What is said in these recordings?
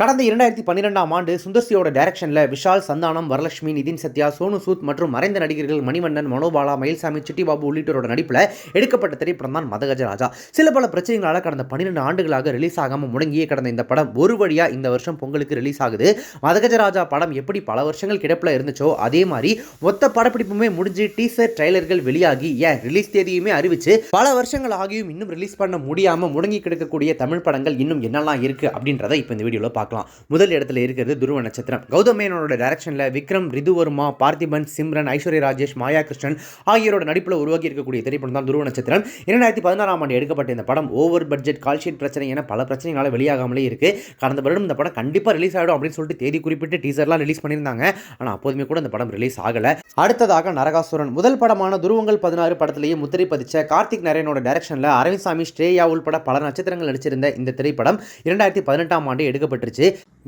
கடந்த இரண்டாயிரத்தி பன்னிரெண்டாம் ஆண்டு சுந்தர்சியோட டைரக்ஷனில் விஷால் சந்தானம் வரலட்சுமி நிதின் சத்யா சோனு சூத் மற்றும் மறைந்த நடிகர்கள் மணிவண்ணன் மனோபாலா மயில்சாமி சிட்டிபாபு உள்ளிட்டோரோட நடிப்பில் எடுக்கப்பட்ட திரைப்படம் தான் மதகஜ ராஜா சில பல பிரச்சனைகளால் கடந்த பன்னிரெண்டு ஆண்டுகளாக ரிலீஸ் ஆகாமல் முடங்கியே கடந்த இந்த படம் ஒரு வழியாக இந்த வருஷம் பொங்கலுக்கு ரிலீஸ் ஆகுது. மதகஜ ராஜா படம் எப்படி பல வருஷங்கள் கிடப்பில் இருந்துச்சோ அதே மாதிரி மொத்த படப்பிடிப்புமே முடிஞ்சு டீசர் ட்ரைலர்கள் வெளியாகி ஏன் ரிலீஸ் தேதியுமே அறிவிச்சு பல வருஷங்கள் ஆகியும் இன்னும் ரிலீஸ் பண்ண முடியாமல் முடங்கி கிடக்கக்கூடிய தமிழ் படங்கள் இன்னும் என்னெல்லாம் இருக்குது அப்படின்றத இப்போ இந்த வீடியோவில் பார்க்க பார்க்கலாம். முதல் இடத்துல இருக்கிறது துருவ நட்சத்திரம். கௌதமேனோட டைரக்ஷனில் விக்ரம் ரிதுவர்மா பார்த்திபன் சிம்ரன் ஐஸ்வர்யா ராஜேஷ் மாயா கிருஷ்ணன் ஆகியோரோட நடிப்பில் உருவாகி இருக்கக்கூடிய திரைப்படம் தான் துருவ நட்சத்திரம். இரண்டாயிரத்தி பதினாறாம் ஆண்டு எடுக்கப்பட்ட இந்த படம் ஓவர் பட்ஜெட் கால்ஷீட் பிரச்சனை என பல பிரச்சனைகளால் வெளியாகாமலே இருக்கு. கடந்த வருடம் இந்த படம் கண்டிப்பாக ரிலீஸ் ஆகிடும் அப்படின்னு சொல்லிட்டு தேதி குறிப்பிட்டு டீசர்லாம் ரிலீஸ் பண்ணியிருந்தாங்க. ஆனால் அப்போதுமே கூட இந்த படம் ரிலீஸ் ஆகலை. அடுத்ததாக நரகாசுரன். முதல் படமான துருவங்கள் பதினாறு படத்திலேயே முத்திரை பதிச்ச கார்த்திக் நரேனோட டைரக்ஷனில் அரவிந்த் சாமி ஸ்ரேயா உள்பட பல நட்சத்திரங்கள் நடிச்சிருந்த இந்த திரைப்படம் இரண்டாயிரத்தி பதினெட்டாம் ஆண்டு எடுக்கப்பட்டுருச்சு.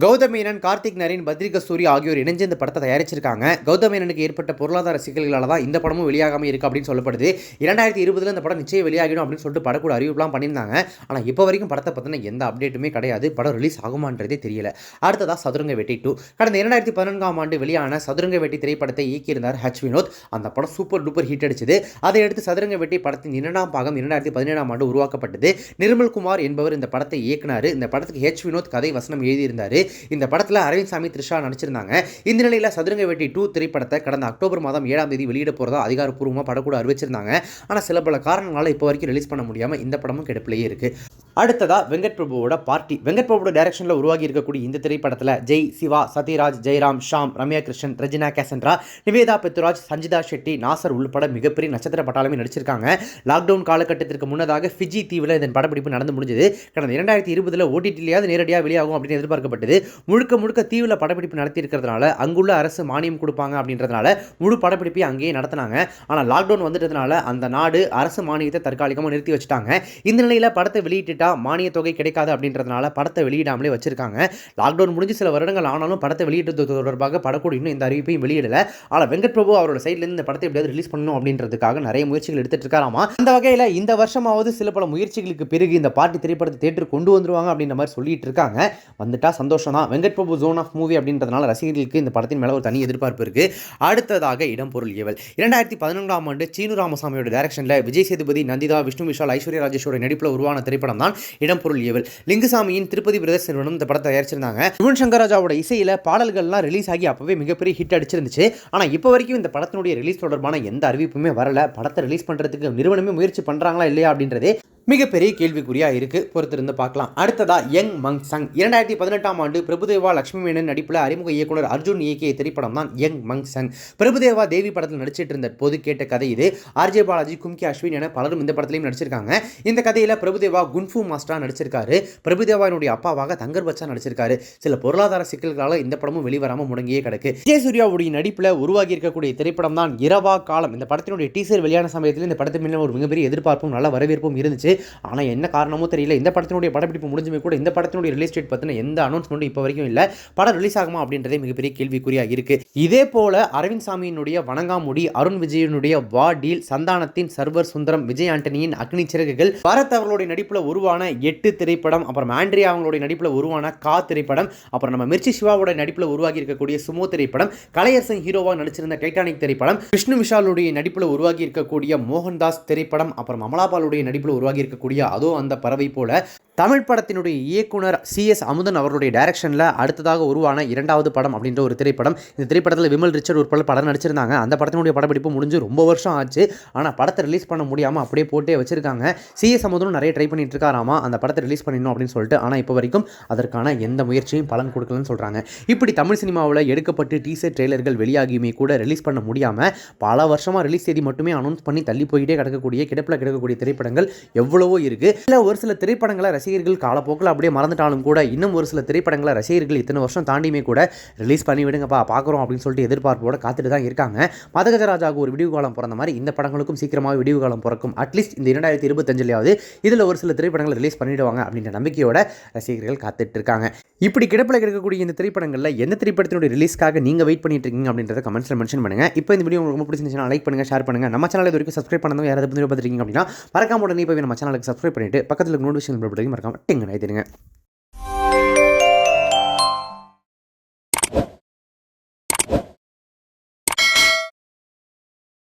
கௌதம் மேனன் கார்த்திக் நரேன் பத்ரிக சூரி ஆகியோர் இணைஞ்சு இந்த படத்தை தயாரிச்சிருக்காங்க. கௌதம் மேனனுக்கு ஏற்பட்ட பொருளாதார சிக்கல்களால் தான் இந்த படமும் வெளியாகாமல் இருக்கு அப்படின்னு சொல்லப்படுது. இரண்டாயிரத்தி இருபதுல இந்த படம் நிச்சயம் வெளியாகிடும் அப்படின்னு சொல்லிட்டு படக்கூட அறிவிப்புலாம் பண்ணியிருந்தாங்க. ஆனால் இப்போ வரைக்கும் படத்தை பற்றின எந்த அப்டேட்டுமே கிடையாது. படம் ரிலீஸ் ஆகுமான்றதே தெரியல. அடுத்ததாக சதுரங்க வெட்டி டூ கடந்த இரண்டாயிரத்தி பதினான்காம் ஆண்டு வெளியான சதுரங்க வெட்டி திரைப்படத்தை இயக்கியிருந்தார் ஹச் வினோத். அந்த படம் சூப்பர் டூப்பர் ஹிட் அடிச்சது. அதை அடுத்து சதுரங்க வெட்டி படத்தின் இரண்டாம் பாகம் இரண்டாயிரத்தி பதினேழாம் ஆண்டு உருவாக்கப்பட்டது. நிர்மல் குமார் என்பவர் இந்த படத்தை இயக்குனார். இந்த படத்துக்கு ஹெச் வினோத் கதை வசனம் எழுதியிருந்தார். இந்த படத்தில் அரவிந்த் சாமி த்ரிஷா நடிச்சிருந்தாங்க. இந்த நிலையில் சதுரங்க வெட்டி டூ திரைப்படத்தை கடந்த அக்டோபர் மாதம் ஏழாம் தேதி வெளியிட போகிறதா அதிகாரப்பூர்வமாக படக்கூட அறிவிச்சிருந்தாங்க. ஆனால் சில பல காரணங்களால் இப்போ வரைக்கும் ரிலீஸ் பண்ண முடியாமல் இந்த படமும் கிடப்பிலேயே இருக்குது அடுத்ததாக வெங்கட் பிரபுவோட பார்ட்டி. வெங்கட் பிரபுவோட டைரக்ஷனில் உருவாகி இருக்கக்கூடிய இந்த திரைப்படத்தில் ஜெய் சிவா சத்யராஜ் ஜெயராம் ஷாம் ரம்யா கிருஷ்ணன் ரஜினா கேசன்ட்ரா நிவேதா பெத்துராஜ் சஞ்சிதா ஷெட்டி நாசர் உள்பட மிகப்பெரிய நட்சத்திர பட்டாளமே நடிச்சிருக்காங்க. லாக்டவுன் காலகட்டத்திற்கு முன்னதாக ஃபிஜி தீவில் இதன் படப்பிடிப்பு நடந்து முடிஞ்சது. கடந்த இரண்டாயிரத்தி இருபதில் ஓடிடிலையாவது நேரடியாக வெளியாகும் அப்படின்னு எதிர்பார்க்கப்பட்டது. முழுக்க முழுக்க தீவில் படப்பிடிப்பு நடத்தியிருக்கிறதுனால அங்குள்ள அரசு மானியம் கொடுப்பாங்க அப்படின்றதுனால முழு படப்பிடிப்பையும் அங்கேயே நடத்தினாங்க. ஆனால் லாக்டவுன் வந்துட்டதுனால அந்த நாடு அரசு மானியத்தை தற்காலிகமாக நிறுத்தி வச்சுட்டாங்க. இந்த நிலையில் படத்தை வெளியிட்டு கேட்டால் மானிய தொகை கிடைக்காது அப்படின்றதுனால படத்தை வெளியிடாமலே வச்சிருக்காங்க. லாக்டவுன் முடிஞ்சு சில வருடங்கள் ஆனாலும் படத்தை வெளியிட்டது தொடர்பாக படக்கூட இன்னும் இந்த அறிவிப்பையும் வெளியிடல. ஆனால் வெங்கட் பிரபு அவரோட சைட்லேருந்து இந்த படத்தை எப்படியாவது ரிலீஸ் பண்ணணும் அப்படின்றதுக்காக நிறைய முயற்சிகள் எடுத்துட்டு இருக்காராமா? அந்த வகையில் இந்த வருஷமாவது சில பல முயற்சிகளுக்கு பிறகு இந்த பாட்டி திரைப்படத்தை தேட்டர் கொண்டு வந்துருவாங்க அப்படின்ற மாதிரி சொல்லிட்டு இருக்காங்க. வந்துட்டா சந்தோஷம் தான். Venkat Prabhu zone of movie அப்படின்றதுனால ரசிகர்களுக்கு இந்த படத்தின் மேலே ஒரு தனி எதிர்பார்ப்பு இருக்கு. அடுத்ததாக இடம் பொருள் ஏவல். இரண்டாயிரத்தி பதினொன்றாம் ஆண்டு சீனு ராமசாமியோட டைரக்ஷனில் விஜய் சேதுபதி நந்திதா விஷ்ணு விஷால் ஐஸ்வர்யா ராஜேஷோட நடிப்பில் உருவான திரைப்படம் தான் இடம் பொருள் ஏவல். லிங்குசாமியின் திருப்பதி பிரதர்ஸ் நிறுவனம் இந்த படத்தை தயாரிச்சிருந்தாங்க. யுவன் சங்கராஜாவோட இசையில் பாடல்கள்லாம் ரிலீஸ் ஆகி அப்பவே மிகப்பெரிய ஹிட் அடிச்சிருந்துச்சு. ஆனால் இப்போ வரைக்கும் இந்த படத்தினுடைய ரிலீஸ் தொடர்பான எந்த அறிவிப்புமே வரல. படத்தை ரிலீஸ் பண்ணுறதுக்கு நிறுவனமே முயற்சி பண்ணுறாங்களா இல்லையா அப்படின்றதே மிகப்பெரிய கேள்விக்குறியாக இருக்குது பொறுத்திருந்து பார்க்கலாம். அடுத்ததா யங் மங் சங் இரண்டாயிரத்தி பதினெட்டாம் ஆண்டு பிரபுதேவா லட்சுமி மேனன் நடிப்பில் அறிமுக இயக்குனர் அர்ஜுன் இயக்கிய திரைப்படம் தான் யங் மங் சங் பிரபுதேவா தேவி படத்தில் நடிச்சிட்டு இருந்த போது கேட்ட கதை இது. ஆர்ஜே பாலாஜி கும்கி அஸ்வின் என பலரும் இந்த படத்திலையும் நடிச்சிருக்காங்க. இந்த கதையில் பிரபுதேவா குன்ஃபு மாஸ்டராக நடிச்சிருக்காரு. பிரபுதேவாவினுடைய அப்பாவாக தங்கர் பச்சா நடிச்சிருக்காரு. சில பொருளாதார சிக்கல்களால் இந்த படமும் வெளிவராமல் முடங்கியே கிடக்கு. விஜய் சூர்யாவுடைய நடிப்பில் உருவாகி இருக்கக்கூடிய திரைப்படம் தான் இரவா காலம். இந்த படத்தினுடைய டீசர் வெளியான சமயத்தில் இந்த படத்தின் மேலே ஒரு மிகப்பெரிய எதிர்பார்ப்பும் நல்ல வரவேற்பும் இருந்துச்சு. ஆனால் என்ன காரணமோ தெரியல. இந்த படத்தினுடைய படப்பிடிப்பு முடிஞ்சுமே கூட இந்த படத்தினுடைய ரிலீஸ் டேட் பற்றின எந்த அனௌன்ஸ்மெண்ட்டும் இப்போ வரைக்கும் இல்லை. படம் ரிலீஸ் ஆகுமா அப்படின்றதே மிகப்பெரிய கேள்விக்குறியாக இருக்குது இதே போல அரவிந்த் சாமியினுடைய வணங்காமுடி அருண் விஜயனுடைய வா டீல் சந்தானத்தின் சர்வர் சுந்தரம் விஜய் ஆண்டனியின் அக்னி சிறகுகள் பரத் அவர்களுடைய நடிப்பில் உருவான எட்டு திரைப்படம் அப்புறம் ஆண்ட்ரியா அவங்களுடைய நடிப்பில் உருவான கா திரைப்படம் அப்புறம் நம்ம மிர்ச்சி சிவாவோட நடிப்பில் உருவாகி இருக்கக்கூடிய சுமோ திரைப்படம் கலையரசன் ஹீரோவாக நடிச்சிருந்த டைட்டானிக் திரைப்படம் விஷ்ணு விஷாலுடைய நடிப்பில் உருவாகி இருக்கக்கூடிய மோகன்தாஸ் திரைப்படம் அப்புறம் அமலாபாலுடைய நடிப்பில் உருவாகி இருக்கக்கூடிய அதோ அந்த பறவை போல தமிழ் படத்தினுடைய இயக்குனர் சி எஸ் அமுதன் அவருடைய டைரக்ஷனில் அடுத்ததாக உருவான இரண்டாவது படம் அப்படின்ற ஒரு திரைப்படம். இந்த திரைப்படத்தில் விமல் ரிச்சர்ட் உட்பட படம் நடிச்சிருந்தாங்க. அந்த படத்தினுடைய படப்பிடிப்பு முடிஞ்சு ரொம்ப வருஷம் ஆச்சு. ஆனால் படத்தை ரிலீஸ் பண்ண முடியாமல் அப்படியே போட்டே வச்சிருக்காங்க. சி எஸ் அமுதனும் நிறைய ட்ரை பண்ணிட்டு இருக்காராமா? அந்த படத்தை ரிலீஸ் பண்ணிடணும் அப்படின்னு சொல்லிட்டு. ஆனால் இப்போ வரைக்கும் அதற்கான எந்த முயற்சியும் பலன் கொடுக்கலன்னு சொல்கிறாங்க இப்படி தமிழ் சினிமாவில் எடுக்கப்பட்டு டீசர் ட்ரெய்லர்கள் வெளியாகியுமே கூட ரிலீஸ் பண்ண முடியாமல் பல வருஷமாக ரிலீஸ் தேதி மட்டுமே அனௌன்ஸ் பண்ணி தள்ளி போயிட்டே கிடக்கக்கூடிய கிடப்பில் கிடக்கக்கூடிய திரைப்படங்கள் எவ்வளவோ இருக்குது இல்லை ஒரு சில திரைப்படங்களை ரசிகர்கள் காலப்போக்கில் அப்படியே மறந்துட்டாலும் கூட இன்னும் ஒரு சில திரைப்படங்களை ரசிகர்கள் இத்தனை வருஷம் தாண்டியுமே கூட ரிலீஸ் பண்ணி விடுங்கப்பா பார்க்குறோம் அப்படின்னு சொல்லிட்டு எதிர்பார்ப்போட காத்துட்டு தான் இருக்காங்க. மதகஜராஜாவுக்கு ஒரு விடிவு காலம் பிறந்த மாதிரி இந்த படங்களுக்கும் சீக்கிரமாக விடிவு காலம் பிறக்கும். அட்லீஸ்ட் இந்த இரண்டாயிரத்தி இருபத்தஞ்சிலையாவது இதில் ஒரு சில திரைப்படங்களை ரிலீஸ் பண்ணிடுவாங்க அப்படின்ற நம்பிக்கையோட ரசிகர்கள் காத்துட்டு இருக்காங்க. இப்படி கிடப்பில் கிடைக்கக்கூடிய இந்த திரைப்படங்களில் எந்த திரைப்படத்தினுடைய ரிலீஸ்க்காக நீங்கள் வெயிட் பண்ணிட்டு இருக்கீங்க அப்படின்றத கமெண்ட்ஸில் மென்ஷன் பண்ணுங்க. இப்போ இந்த வீடியோ உங்களுக்கு ரொம்ப பிடிச்சிருந்துச்சுன்னா லைக் பண்ணுங்க ஷேர் பண்ணுங்க. நம்ம சேனல் இது வரைக்கும் சப்ஸ்கிரைப் பண்ணதும் யாராவது பார்த்துருக்கீங்க அப்படின்னா மறக்காம உடனே போய் நம்ம சேனலுக்கு சப்ஸ்கிரைப் பண்ணிட்டு பக்கத்தில் நோட்டிஃபிகேஷன் பட்டன் மறக்காம நாய் தெரியுங்க